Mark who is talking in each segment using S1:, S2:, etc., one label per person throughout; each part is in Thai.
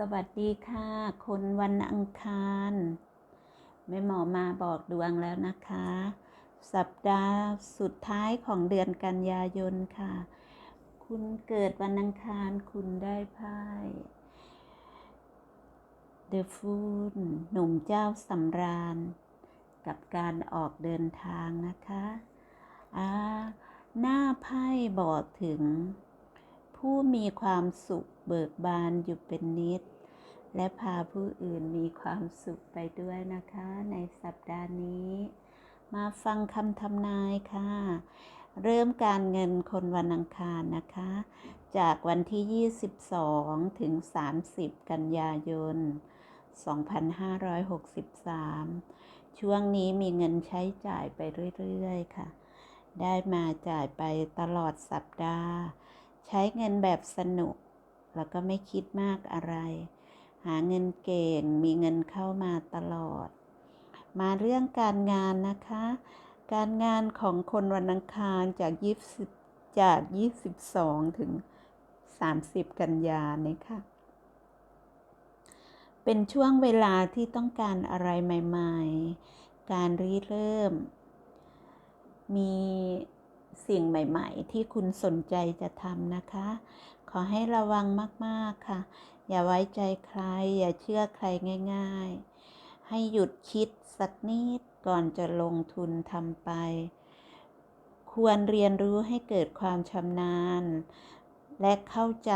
S1: สวัสดีค่ะ คนวันอังคารแม่หมอมาบอกดวงแล้วนะคะ สัปดาห์สุดท้ายของเดือนกันยายนค่ะ คุณเกิดวันอังคารคุณได้ไพ่ The Fool หนุ่มเจ้าสำราญ กับการออกเดินทางนะคะอ่าหน้าไพ่บอกถึง ผู้มีความสุขเบิกบานอยู่เป็นนิด และพาผู้อื่นมีความสุขไปด้วยนะคะ ในสัปดาห์นี้ มาฟังคำทำนายค่ะ เริ่มการเงินคนวันอังคารนะคะ จากวันที่ 22 ถึง 30 กันยายน 2563 ช่วงนี้มีเงินใช้จ่ายไปเรื่อย ๆ ค่ะ ได้มาจ่ายไปตลอดสัปดาห์ ใช้เงินแบบสนุก แล้วก็ไม่คิดมากอะไร หาเงินเก่งมีเงินเข้ามาตลอด มาเรื่องการงานนะคะ การงานของคนวันอังคารจาก20จาก 22 ถึง 30 กันยานี่ค่ะ เป็นช่วงเวลาที่ต้องการอะไรใหม่ ๆ การริเริ่ม มี สิ่งใหม่ๆ ที่คุณสนใจจะทำนะคะ ขอให้ระวังมากๆค่ะ อย่าไว้ใจใคร อย่าเชื่อใครง่าย ๆ ให้หยุดคิดสักนิดก่อนจะลงทุนทำไป ควรเรียนรู้ให้เกิดความชำนาญ และเข้าใจ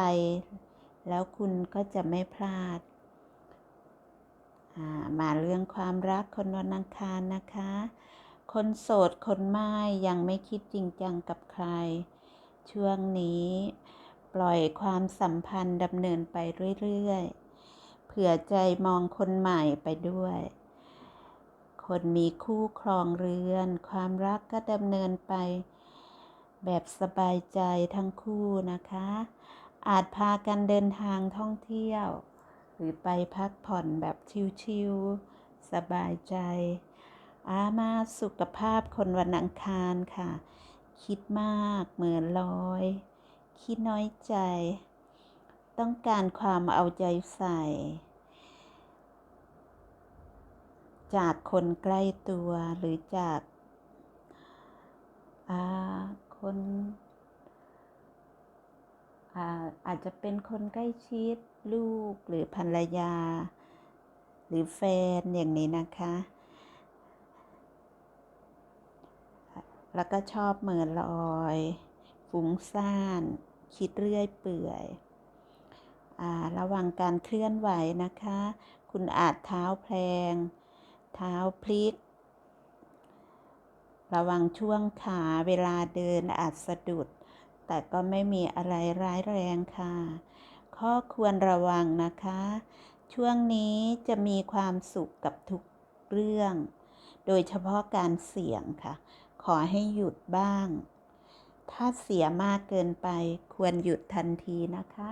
S1: แล้วคุณก็จะไม่พลาดมาเรื่องความรักคนวันอังคารนะคะ คนโสดคนไม่ยังไม่คิดจริงจังกับใคร ช่วงนี้ปล่อยความสัมพันธ์ดำเนินไปเรื่อยๆ เผื่อใจมองคนใหม่ไปด้วย คนมีคู่ครองเรือน ความรักก็ดำเนินไป แบบสบายใจทั้งคู่นะคะ อาจพากันเดินทางท่องเที่ยว หรือไปพักผ่อนแบบชิลๆสบายใจ อามาสุขภาพคนวันอังคารค่ะ คิดมากเหมือนลอย คิดน้อยใจ ต้องการความเอาใจใส่ จากคนใกล้ตัวหรือจากอาคนอาอาจจะเป็นคนใกล้ชิดลูกหรือภรรยา หรือแฟนอย่างนี้นะคะ แล้วก็ชอบเหมือลอย ฟุ้งซ่าน คิดเรื่อยเปื่อยอระวังการเคลื่อนไหวนะคะ คุณอาจเท้าแพลง เท้าพลิก ระวังช่วงขาเวลาเดินอาจสะดุด แต่ก็ไม่มีอะไรร้ายแรงค่ะ ข้อควรระวังนะคะ ช่วงนี้จะมีความสุขกับทุกเรื่อง โดยเฉพาะการเสี่ยงค่ะ ขอให้หยุดบ้าง ถ้าเสียมากเกินไปควรหยุดทันทีนะคะ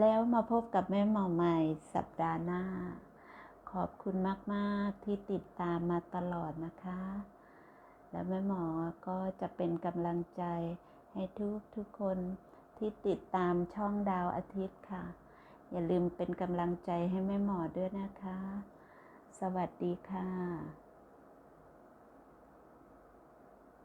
S1: แล้วมาพบกับแม่หมอใหม่สัปดาห์หน้า ขอบคุณมาก ๆ ที่ติดตามมาตลอดนะคะ และแม่หมอก็จะเป็นกำลังใจให้ทุกทุกคนที่ติดตามช่องดาวอาทิตย์ค่ะ อย่าลืมเป็นกำลังใจให้แม่หมอด้วยนะคะ สวัสดีค่ะ